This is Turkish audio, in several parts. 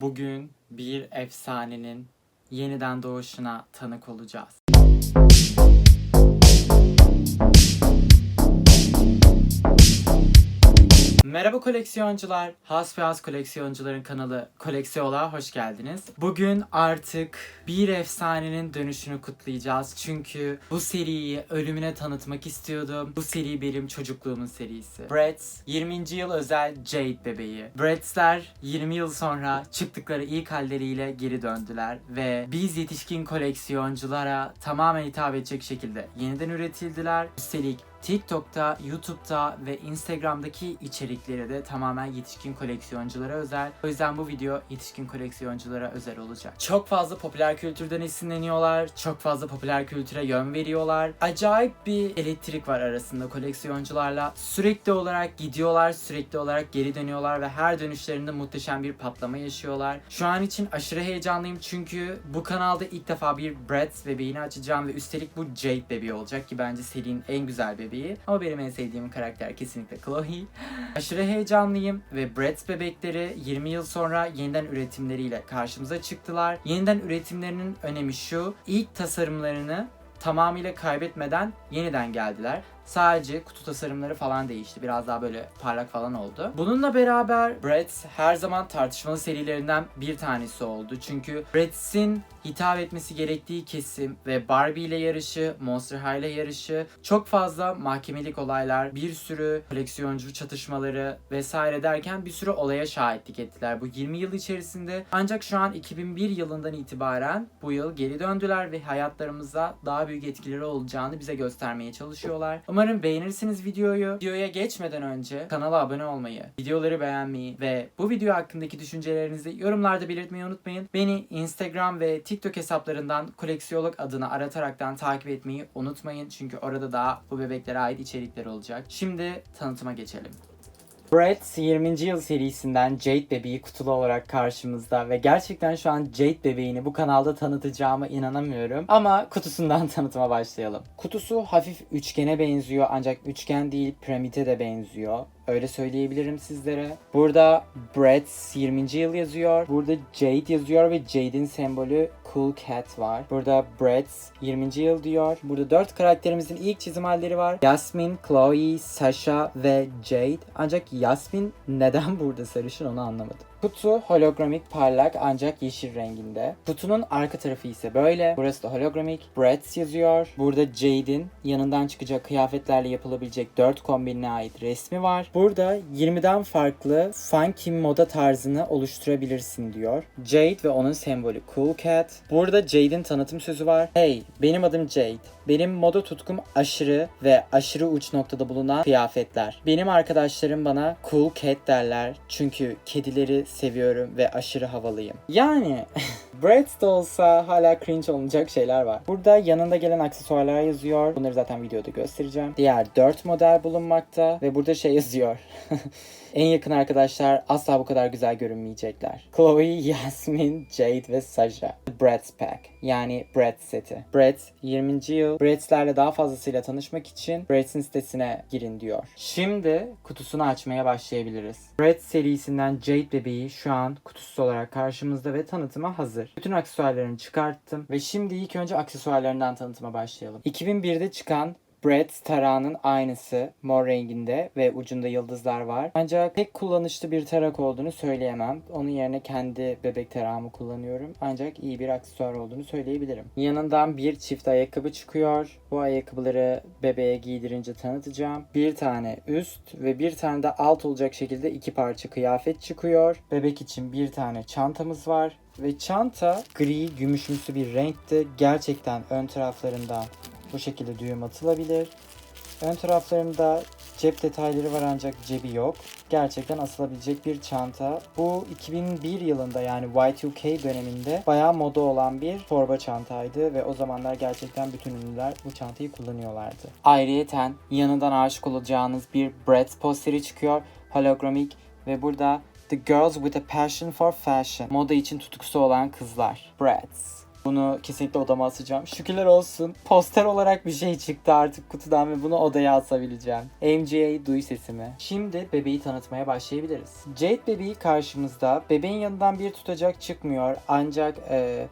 Bugün bir efsanenin yeniden doğuşuna tanık olacağız. Merhaba koleksiyoncular. Hasbihas koleksiyoncuların kanalı Koleksiyon'a hoş geldiniz. Bugün artık bir efsanenin dönüşünü kutlayacağız. Çünkü bu seriyi ölümüne tanıtmak istiyordum. Bu seri benim çocukluğumun serisi. Bratz 20. yıl özel Jade bebeği. Bratz'ler 20 yıl sonra çıktıkları ilk halleriyle geri döndüler ve biz yetişkin koleksiyonculara tamamen hitap edecek şekilde yeniden üretildiler. Üstelik TikTok'ta, YouTube'da ve Instagram'daki içerikleri de tamamen yetişkin koleksiyonculara özel. O yüzden bu video yetişkin koleksiyonculara özel olacak. Çok fazla popüler kültürden esinleniyorlar. Çok fazla popüler kültüre yön veriyorlar. Acayip bir elektrik var arasında koleksiyoncularla. Sürekli olarak gidiyorlar, sürekli olarak geri dönüyorlar ve her dönüşlerinde muhteşem bir patlama yaşıyorlar. Şu an için aşırı heyecanlıyım çünkü bu kanalda ilk defa bir Bratz bebeğini açacağım ve üstelik bu Jade bebeği olacak ki bence serinin en güzel bebeği. Ama benim en sevdiğim karakter kesinlikle Chloe. Aşırı heyecanlıyım ve Bratz bebekleri 20 yıl sonra yeniden üretimleriyle karşımıza çıktılar. Yeniden üretimlerinin önemi şu. ilk tasarımlarını tamamıyla kaybetmeden yeniden geldiler. Sadece kutu tasarımları falan değişti. Biraz daha böyle parlak falan oldu. Bununla beraber Bratz her zaman tartışmalı serilerinden bir tanesi oldu. Çünkü Bratz'in hitap etmesi gerektiği kesim ve Barbie ile yarışı, Monster High ile yarışı, çok fazla mahkemelik olaylar, bir sürü koleksiyoncu çatışmaları vesaire derken bir sürü olaya şahitlik ettiler bu 20 yıl içerisinde. Ancak şu an 2001 yılından itibaren bu yıl geri döndüler ve hayatlarımıza daha büyük etkileri olacağını bize göstermeye çalışıyorlar. Umarım beğenirsiniz videoyu. Videoya geçmeden önce kanala abone olmayı, videoları beğenmeyi ve bu video hakkındaki düşüncelerinizi yorumlarda belirtmeyi unutmayın. Beni Instagram ve TikTok hesaplarından koleksiyolog adını arataraktan takip etmeyi unutmayın. Çünkü orada daha bu bebeklere ait içerikler olacak. Şimdi tanıtıma geçelim. Bratz 20. yıl serisinden Jade bebeği kutulu olarak karşımızda ve gerçekten şu an Jade bebeğini bu kanalda tanıtacağıma inanamıyorum. Ama kutusundan tanıtıma başlayalım. Kutusu hafif üçgene benziyor ancak üçgen değil piramide de benziyor. Öyle söyleyebilirim sizlere. Burada Bratz 20. yıl yazıyor. Burada Jade yazıyor ve Jade'in sembolü Cool Cat var. Burada Bratz 20. yıl diyor. Burada dört karakterimizin ilk çizim halleri var. Yasmin, Chloe, Sasha ve Jade. Ancak Yasmin neden burada sarışın onu anlamadım. Kutu hologramik parlak ancak yeşil renginde. Kutunun arka tarafı ise böyle. Burası da hologramik. Bratz yazıyor. Burada Jade'in yanından çıkacak kıyafetlerle yapılabilecek 4 kombinine ait resmi var. Burada 20'den farklı funky moda tarzını oluşturabilirsin diyor. Jade ve onun sembolü Cool Cat. Burada Jade'in tanıtım sözü var. Hey, benim adım Jade. Benim moda tutkum aşırı ve aşırı uç noktada bulunan kıyafetler. Benim arkadaşlarım bana Cool Cat derler. Çünkü kedileri seviyorum ve aşırı havalıyım. Yani Bratz de olsa hala cringe olunacak şeyler var. Burada yanında gelen aksesuarlar yazıyor. Bunları zaten videoda göstereceğim. Diğer 4 model bulunmakta ve burada şey yazıyor. en yakın arkadaşlar asla bu kadar güzel görünmeyecekler. Chloe, Yasmin, Jade ve Sasha. Bratz Pack yani Bratz seti. Bratz 20. yıl. Bratz'lerle daha fazlasıyla tanışmak için Bratz'in sitesine girin diyor. Şimdi kutusunu açmaya başlayabiliriz. Bratz serisinden Jade bebeği şu an kutusu olarak karşımızda ve tanıtıma hazır. Bütün aksesuarlarını çıkarttım ve şimdi ilk önce aksesuarlarından tanıtıma başlayalım. 2001'de çıkan Bratz tarağının aynısı mor renginde ve ucunda yıldızlar var. Ancak pek kullanışlı bir tarak olduğunu söyleyemem. Onun yerine kendi bebek tarağımı kullanıyorum. Ancak iyi bir aksesuar olduğunu söyleyebilirim. Yanından bir çift ayakkabı çıkıyor. Bu ayakkabıları bebeğe giydirince tanıtacağım. Bir tane üst ve bir tane de alt olacak şekilde iki parça kıyafet çıkıyor. Bebek için bir tane çantamız var. Ve çanta gri gümüşümsü bir renkte. Gerçekten ön taraflarından bu şekilde düğüm atılabilir. Ön taraflarında cep detayları var ancak cebi yok. Gerçekten asılabilecek bir çanta. Bu 2001 yılında yani Y2K döneminde bayağı moda olan bir torba çantaydı ve o zamanlar gerçekten bütün ünlüler bu çantayı kullanıyorlardı. Ayrıyeten yanından aşık olacağınız bir Bratz posteri çıkıyor. Hologramik ve burada The Girls with a Passion for Fashion. Moda için tutkusu olan kızlar. Bratz. Bunu kesinlikle odama asacağım. Şükürler olsun. Poster olarak bir şey çıktı artık kutudan ve bunu odaya asabileceğim. MJA duy sesimi. Şimdi bebeği tanıtmaya başlayabiliriz. Jade bebeği karşımızda. Bebeğin yanından bir tutacak çıkmıyor. Ancak e,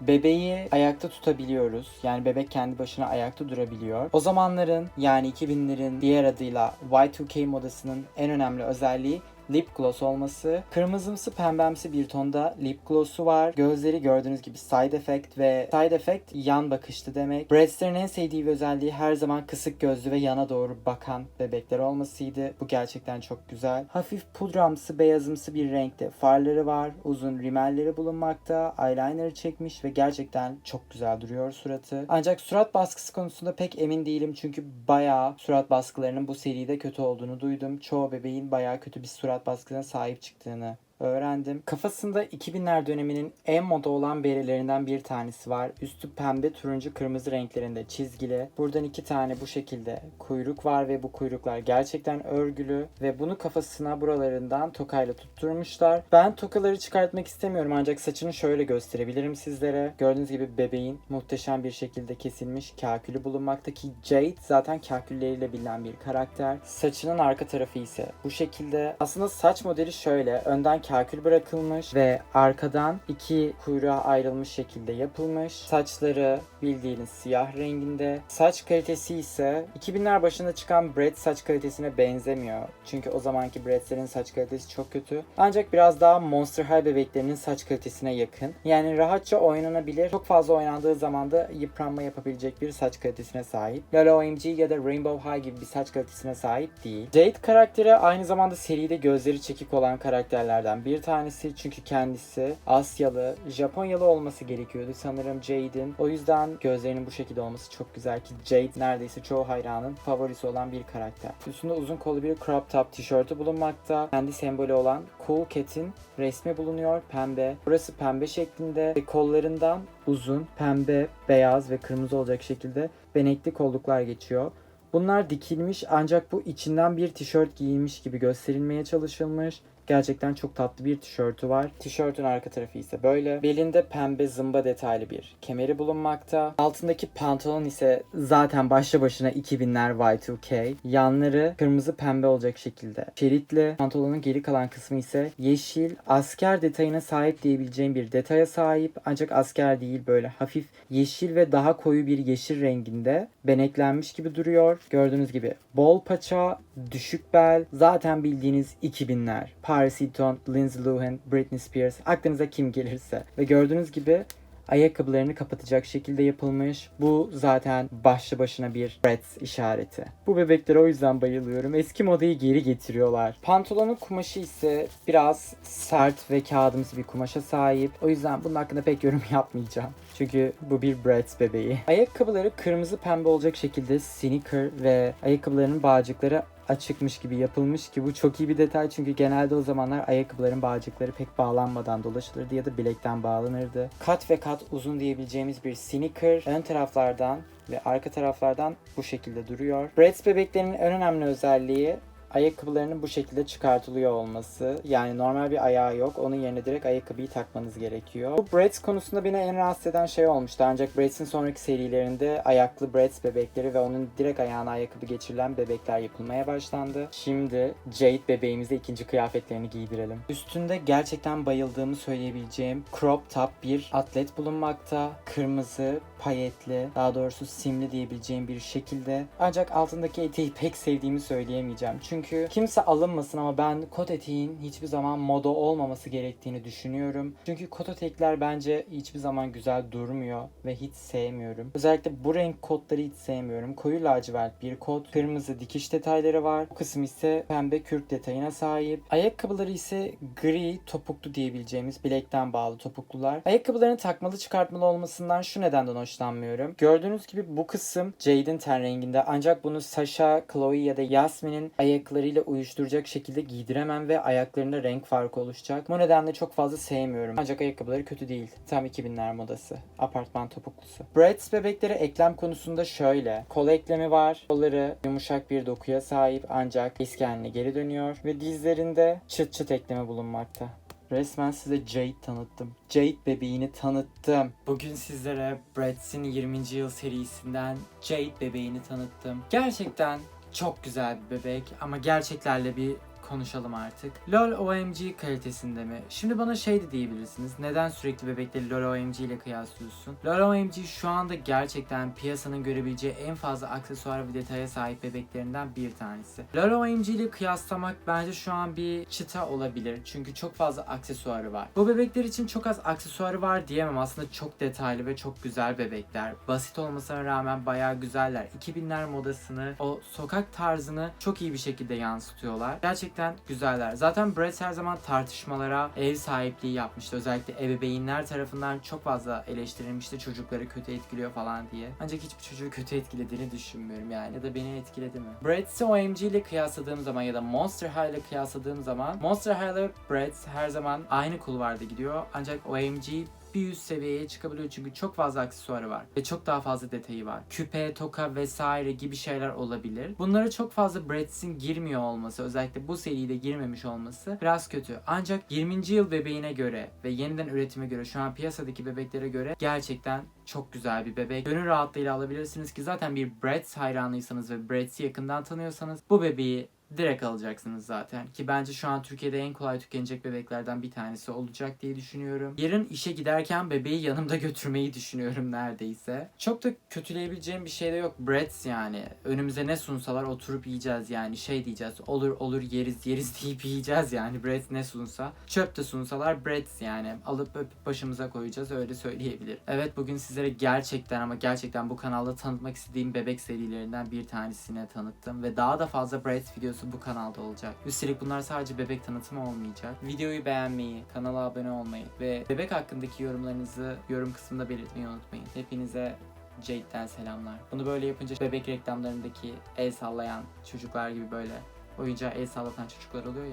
Bebeği ayakta tutabiliyoruz. Yani bebek kendi başına ayakta durabiliyor. O zamanların yani 2000'lerin diğer adıyla Y2K modasının en önemli özelliği lip gloss olması. Kırmızımsı pembemsi bir tonda lip gloss'u var. Gözleri gördüğünüz gibi side effect ve side effect yan bakışlı demek. Breads'lerin en sevdiği bir özelliği her zaman kısık gözlü ve yana doğru bakan bebekler olmasıydı. Bu gerçekten çok güzel. Hafif pudramsı beyazımsı bir renkte farları var. Uzun rimelleri bulunmakta. Eyeliner'ı çekmiş ve gerçekten çok güzel duruyor suratı. Ancak surat baskısı konusunda pek emin değilim çünkü bayağı surat baskılarının bu seride kötü olduğunu duydum. Çoğu bebeğin bayağı kötü bir surat baskısına sahip çıktığını öğrendim. Kafasında 2000'ler döneminin en moda olan berelerinden bir tanesi var. Üstü pembe, turuncu, kırmızı renklerinde çizgili. Buradan iki tane bu şekilde kuyruk var ve bu kuyruklar gerçekten örgülü ve bunu kafasına buralarından tokayla tutturmuşlar. Ben tokaları çıkartmak istemiyorum ancak saçını şöyle gösterebilirim sizlere. Gördüğünüz gibi bebeğin muhteşem bir şekilde kesilmiş kakülü bulunmaktaki Jade zaten kakülleriyle bilinen bir karakter. Saçının arka tarafı ise bu şekilde. Aslında saç modeli şöyle. Önden kakül bırakılmış ve arkadan iki kuyruğa ayrılmış şekilde yapılmış. Saçları bildiğiniz siyah renginde. Saç kalitesi ise 2000'ler başında çıkan Brad saç kalitesine benzemiyor. Çünkü o zamanki Brad'lerin saç kalitesi çok kötü. Ancak biraz daha Monster High bebeklerinin saç kalitesine yakın. Yani rahatça oynanabilir. Çok fazla oynandığı zaman da yıpranma yapabilecek bir saç kalitesine sahip. Lala OMG ya da Rainbow High gibi bir saç kalitesine sahip değil. Jade karakteri aynı zamanda seride gözleri çekik olan karakterlerden bir tanesi. Çünkü kendisi Asyalı, Japonyalı olması gerekiyordu sanırım Jade'in. O yüzden gözlerinin bu şekilde olması çok güzel ki Jade neredeyse çoğu hayranın favorisi olan bir karakter. Üstünde uzun kollu bir crop top tişörtü bulunmakta. Kendi sembolü olan Cool Cat'in resmi bulunuyor pembe. Burası pembe şeklinde ve kollarından uzun pembe, beyaz ve kırmızı olacak şekilde benekli kolluklar geçiyor. Bunlar dikilmiş ancak bu içinden bir tişört giyilmiş gibi gösterilmeye çalışılmış. Gerçekten çok tatlı bir tişörtü var. Tişörtün arka tarafı ise böyle. Belinde pembe zımba detaylı bir kemeri bulunmakta. Altındaki pantolon ise zaten başlı başına 2000'ler Y2K. Yanları kırmızı pembe olacak şekilde. Şeritli. Pantolonun geri kalan kısmı ise yeşil, asker detayına sahip diyebileceğim bir detaya sahip. Ancak asker değil böyle hafif yeşil ve daha koyu bir yeşil renginde beneklenmiş gibi duruyor. Gördüğünüz gibi bol paça, düşük bel, zaten bildiğiniz 2000'ler. Paris Hilton, Lindsay Lohan, Britney Spears, aklınıza kim gelirse. Ve gördüğünüz gibi ayakkabılarını kapatacak şekilde yapılmış. Bu zaten başlı başına bir Bratz işareti. Bu bebeklere o yüzden bayılıyorum. Eski modayı geri getiriyorlar. Pantolonun kumaşı ise biraz sert ve kağıdımsı bir kumaşa sahip. O yüzden bunun hakkında pek yorum yapmayacağım. Çünkü bu bir Bratz bebeği. Ayakkabıları kırmızı pembe olacak şekilde sneaker ve ayakkabılarının bağcıkları açıkmış gibi yapılmış ki bu çok iyi bir detay çünkü genelde o zamanlar ayakkabıların bağcıkları pek bağlanmadan dolaşılırdı ya da bilekten bağlanırdı. Kat ve kat uzun diyebileceğimiz bir sneaker ön taraflardan ve arka taraflardan bu şekilde duruyor. Bratz bebeklerinin en önemli özelliği ayakkabılarının bu şekilde çıkartılıyor olması. Yani normal bir ayağı yok. Onun yerine direkt ayakkabıyı takmanız gerekiyor. Bu Bratz konusunda beni en rahatsız eden şey olmuştu. Ancak Bratz'in sonraki serilerinde ayaklı Bratz bebekleri ve onun direkt ayağına ayakkabı geçirilen bebekler yapılmaya başlandı. Şimdi Jade bebeğimize ikinci kıyafetlerini giydirelim. Üstünde gerçekten bayıldığımı söyleyebileceğim crop top bir atlet bulunmakta. Kırmızı, payetli, daha doğrusu simli diyebileceğim bir şekilde. Ancak altındaki eteği pek sevdiğimi söyleyemeyeceğim. Çünkü kimse alınmasın ama ben kot eteğin hiçbir zaman moda olmaması gerektiğini düşünüyorum. Çünkü kot etekler bence hiçbir zaman güzel durmuyor ve hiç sevmiyorum. Özellikle bu renk kotları hiç sevmiyorum. Koyu lacivert bir kot, kırmızı dikiş detayları var. Bu kısım ise pembe kürk detayına sahip. Ayakkabıları ise gri topuklu diyebileceğimiz bilekten bağlı topuklular. Ayakkabıların takmalı çıkartmalı olmasından şu nedenden hoşlanmıyorum. Gördüğünüz gibi bu kısım Jade'in ten renginde ancak bunu Sasha, Chloe ya da Yasmin'in ayaklarıyla uyuşturacak şekilde giydiremem ve ayaklarında renk farkı oluşacak. Bu nedenle çok fazla sevmiyorum. Ancak ayakkabıları kötü değil. Tam 2000'ler modası. Apartman topuklusu. Bratz bebekleri eklem konusunda şöyle. Kol eklemi var. Kolları yumuşak bir dokuya sahip ancak eski haline geri dönüyor. Ve dizlerinde çıt çıt eklemi bulunmakta. Resmen size Jade tanıttım. Jade bebeğini tanıttım. Bugün sizlere Brattz'in 20. yıl serisinden Jade bebeğini tanıttım. Gerçekten çok güzel bir bebek ama gerçeklerle bir konuşalım artık. LoL OMG kalitesinde mi? Şimdi bana şey de diyebilirsiniz. Neden sürekli bebekleri LoL OMG ile kıyaslıyorsun? LoL OMG şu anda gerçekten piyasanın görebileceği en fazla aksesuar ve detaya sahip bebeklerinden bir tanesi. LoL OMG ile kıyaslamak bence şu an bir çıta olabilir. Çünkü çok fazla aksesuarı var. Bu bebekler için çok az aksesuarı var diyemem. Aslında çok detaylı ve çok güzel bebekler. Basit olmasına rağmen bayağı güzeller. 2000'ler modasını, o sokak tarzını çok iyi bir şekilde yansıtıyorlar. Gerçekten güzeller. Zaten Brett her zaman tartışmalara ev sahipliği yapmıştı. Özellikle ebeveynler tarafından çok fazla eleştirilmişti. Çocukları kötü etkiliyor falan diye. Ancak hiçbir çocuğu kötü etkilediğini düşünmüyorum yani. Ya da beni etkiledi mi? Brett'i OMG ile kıyasladığım zaman ya da Monster High ile kıyasladığım zaman Monster High ile Brett her zaman aynı kulvarda gidiyor. Ancak OMG bir üst seviyeye çıkabiliyor çünkü çok fazla aksesuarı var ve çok daha fazla detayı var. Küpe, toka vesaire gibi şeyler olabilir. Bunlara çok fazla Brattz'in girmiyor olması, özellikle bu seride girmemiş olması biraz kötü. Ancak 20. yıl bebeğine göre ve yeniden üretime göre şu an piyasadaki bebeklere göre gerçekten çok güzel bir bebek. Gönül rahatlığıyla alabilirsiniz ki zaten bir Bratz hayranıysanız ve Bratz'i yakından tanıyorsanız bu bebeği direkt alacaksınız zaten. Ki bence şu an Türkiye'de en kolay tükenecek bebeklerden bir tanesi olacak diye düşünüyorum. Yarın işe giderken bebeği yanımda götürmeyi düşünüyorum neredeyse. Çok da kötüleyebileceğim bir şey de yok. Breads yani. Önümüze ne sunsalar oturup yiyeceğiz yani. Şey diyeceğiz. Olur olur yeriz yeriz deyip yiyeceğiz yani. Breads ne sunsa. Çöp de sunsalar breads yani. Alıp öpüp başımıza koyacağız öyle söyleyebilir. Evet bugün sizlere gerçekten ama gerçekten bu kanalda tanıtmak istediğim bebek serilerinden bir tanesine tanıttım. Ve daha da fazla breads videosu bu kanalda olacak. Üstelik bunlar sadece bebek tanıtımı olmayacak. Videoyu beğenmeyi, kanala abone olmayı ve bebek hakkındaki yorumlarınızı yorum kısmında belirtmeyi unutmayın. Hepinize Jade'den selamlar. Bunu böyle yapınca bebek reklamlarındaki el sallayan çocuklar gibi böyle oyuncağa el sallatan çocuklar oluyor ya.